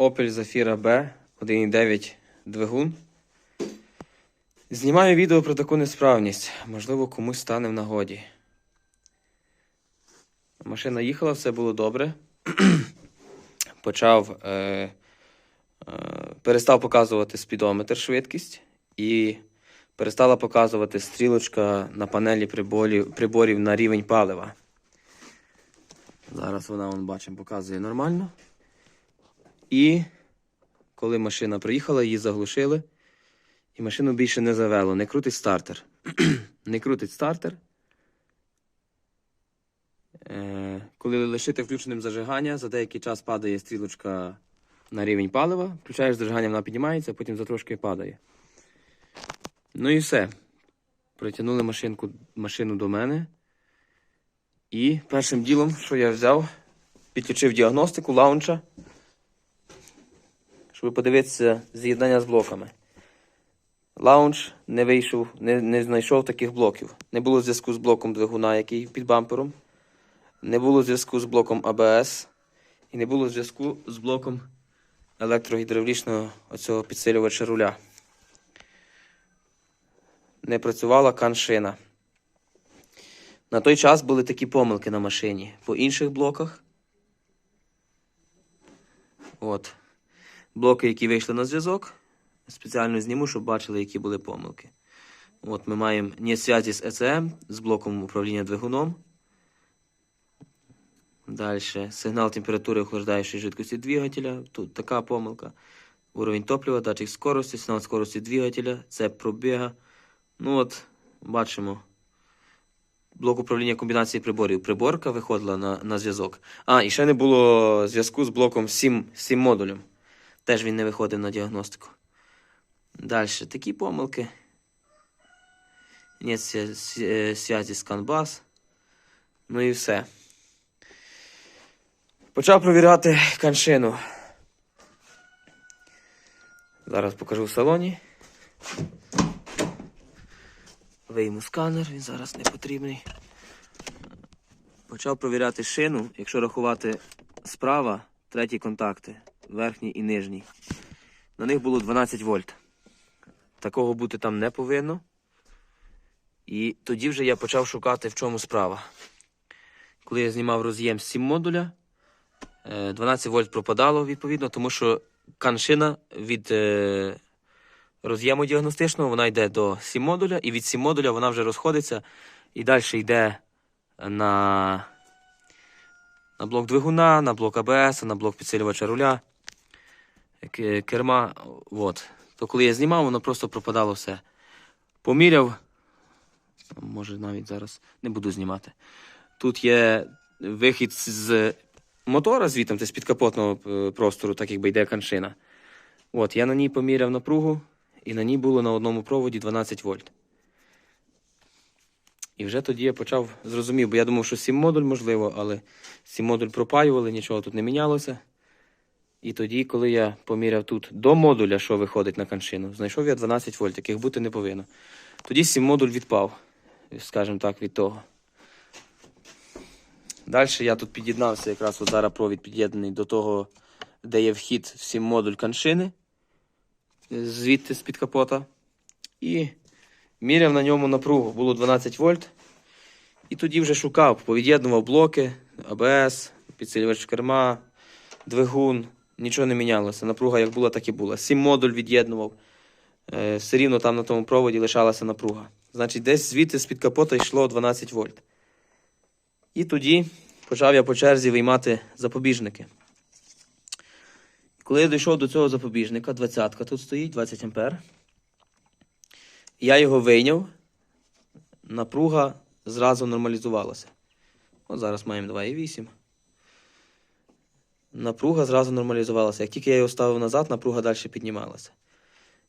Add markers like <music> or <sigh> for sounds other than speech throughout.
Opel Zafira B 1.9 двигун. Знімаю відео про таку несправність. Можливо, комусь стане в нагоді. Машина їхала, все було добре. <clears throat> Почав. Е, е, перестав показувати спідометр швидкість і перестала показувати стрілочка на панелі приборів, приборів на рівень палива. Зараз вона, вон, бачимо, показує нормально. І коли машина приїхала, її заглушили. І машину більше не завело. Не крутить стартер. <clears throat> не крутить стартер. Е, коли лишити включеним зажигання, за деякий час падає стрілочка на рівень палива. Включаєш зажигання, вона піднімається, потім затрошки падає. Ну і все. Притягнули машинку, машину до мене. І першим ділом, що я взяв, підключив діагностику лаунча, щоб подивитися з'єднання з блоками. Лаунч не вийшов, не, не знайшов таких блоків. Не було зв'язку з блоком двигуна, який під бампером, не було зв'язку з блоком АБС і не було зв'язку з блоком електрогідравлічного оцього підсилювача руля. Не працювала каншина. На той час були такі помилки на машині. По інших блоках. От. Блоки, які вийшли на зв'язок. Спеціально зніму, щоб бачили, які були помилки. От ми маємо не зв'язі з ЕЦМ, з блоком управління двигуном. Далі сигнал температури охлаждаючої жидкості двигателя. Тут така помилка. Уровень топлива, датчик скорості, сигнал скорості двигателя, це пробіга. Ну от, бачимо. Блок управління комбінації приборів. Приборка виходила на, на зв'язок. А, і ще не було зв'язку з блоком 7, 7 модулем. Теж він не виходив на діагностику. Далі такі помилки. Нет свя- свя- зв'язі з Canbus. Ну і все. Почав провіряти каншину. Зараз покажу в салоні. Вийму сканер, він зараз не потрібний. Почав провіряти шину, якщо рахувати справа, треті контакти, верхній і нижній. На них було 12 вольт. Такого бути там не повинно. І тоді вже я почав шукати, в чому справа. Коли я знімав роз'єм з 7 модуля, е, 12 вольт пропадало відповідно, тому що каншина від е, роз'єму діагностичного вона йде до 7 модуля, і від 7 модуля вона вже розходиться і далі йде на, на блок двигуна, на блок АБС, на блок підсилювача руля, керма. От. То коли я знімав, воно просто пропадало все. Поміряв. Може навіть зараз не буду знімати. Тут є вихід з мотора звітом, це з підкапотного е, простору, так якби йде каншина. От, я на ній поміряв напругу, і на ній було на одному проводі 12 вольт. І вже тоді я почав зрозумів, бо я думав, що 7 модуль можливо, але 7 модуль пропаювали, нічого тут не мінялося. І тоді, коли я поміряв тут до модуля, що виходить на каншину, знайшов я 12 вольт, яких бути не повинно. Тоді 7 модуль відпав, скажімо так, від того. Далі я тут під'єднався, якраз от зараз провід під'єднаний до того, де є вхід в 7 модуль каншини, звідти з-під капота. І міряв на ньому напругу, було 12 вольт. І тоді вже шукав, повід'єднував блоки, АБС, підсилювач керма, двигун. Нічого не мінялося. Напруга як була, так і була. 7 модуль від'єднував. Е, все рівно там на тому проводі лишалася напруга. Значить, десь звідти з-під капота йшло 12 вольт. І тоді почав я по черзі виймати запобіжники. Коли я дійшов до цього запобіжника, 20-ка тут стоїть, 20 ампер. Я його вийняв, напруга зразу нормалізувалася. От зараз маємо 2,8. Напруга зразу нормалізувалася. Як тільки я його ставив назад, напруга далі піднімалася.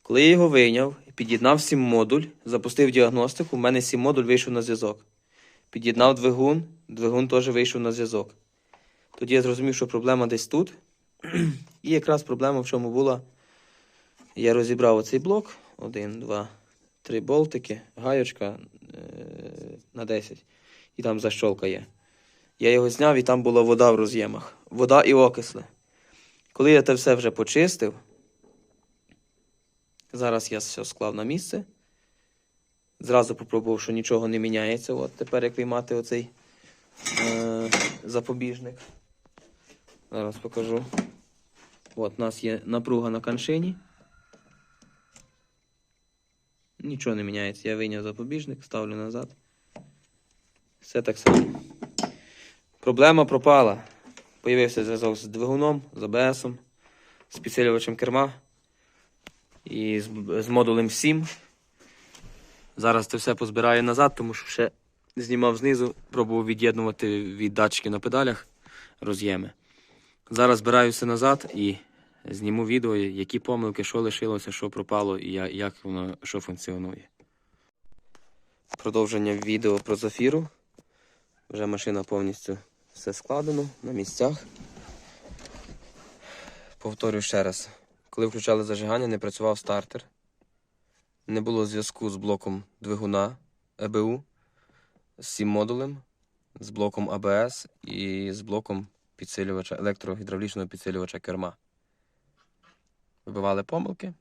Коли я його вийняв, під'єднав 7 модуль, запустив діагностику, в мене 7 модуль вийшов на зв'язок. Під'єднав двигун, двигун теж вийшов на зв'язок. Тоді я зрозумів, що проблема десь тут. <clears throat> І якраз проблема в чому була. Я розібрав оцей блок. Один, два, три болтики, гайочка е- на 10. І там защолка є. Я його зняв, і там була вода в роз'ємах. Вода і окисли. Коли я це все вже почистив, зараз я все склав на місце. Зразу попробував, що нічого не міняється. От тепер як виймати оцей е, запобіжник. Зараз покажу. От у нас є напруга на каншині. Нічого не міняється. Я вийняв запобіжник, ставлю назад. Все так само. Проблема пропала. Появився зв'язок з двигуном, з АБСом, з підсилювачем керма і з, з модулем 7. Зараз це все позбираю назад, тому що ще знімав знизу, пробував від'єднувати від датчиків на педалях роз'єми. Зараз збираю все назад і зніму відео, які помилки, що лишилося, що пропало і як воно що функціонує. Продовження відео про зафіру. Вже машина повністю все складено на місцях. Повторюю ще раз. Коли включали зажигання, не працював стартер. Не було зв'язку з блоком двигуна ЕБУ, з цим модулем, з блоком АБС і з блоком підсилювача, електрогідравлічного підсилювача керма. Вибивали помилки.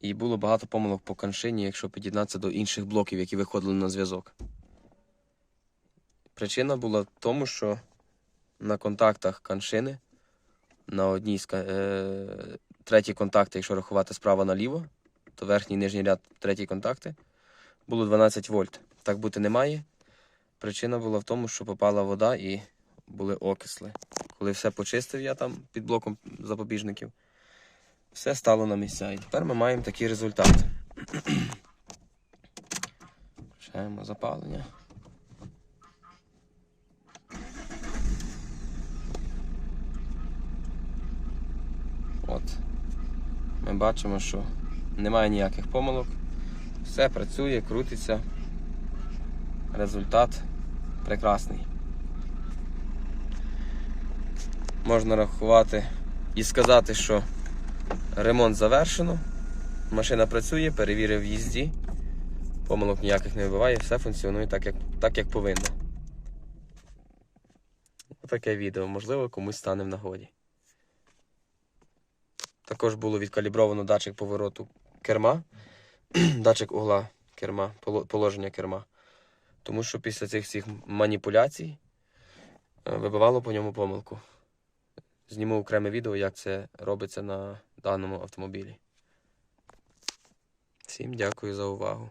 І було багато помилок по каншині, якщо під'єднатися до інших блоків, які виходили на зв'язок. Причина була в тому, що на контактах каншини на одній з е, треті контакти, якщо рахувати справа наліво, то верхній і нижній ряд треті контакти було 12 вольт. Так бути не має. Причина була в тому, що попала вода і були окисли. Коли все почистив я там під блоком запобіжників, все стало на місця. І тепер ми маємо такий результат. Включаємо запалення. От. Ми бачимо, що немає ніяких помилок. Все працює, крутиться. Результат прекрасний. Можна рахувати і сказати, що ремонт завершено. Машина працює, перевірив в їзді. Помилок ніяких не вибиває, все функціонує так, як, так, як повинно. Таке відео, можливо, комусь стане в нагоді. Також було відкалібровано датчик повороту керма, <clears throat> датчик угла керма, положення керма. Тому що після цих всіх маніпуляцій е, вибивало по ньому помилку. Зніму окреме відео, як це робиться на даному автомобілі. Всім дякую за увагу.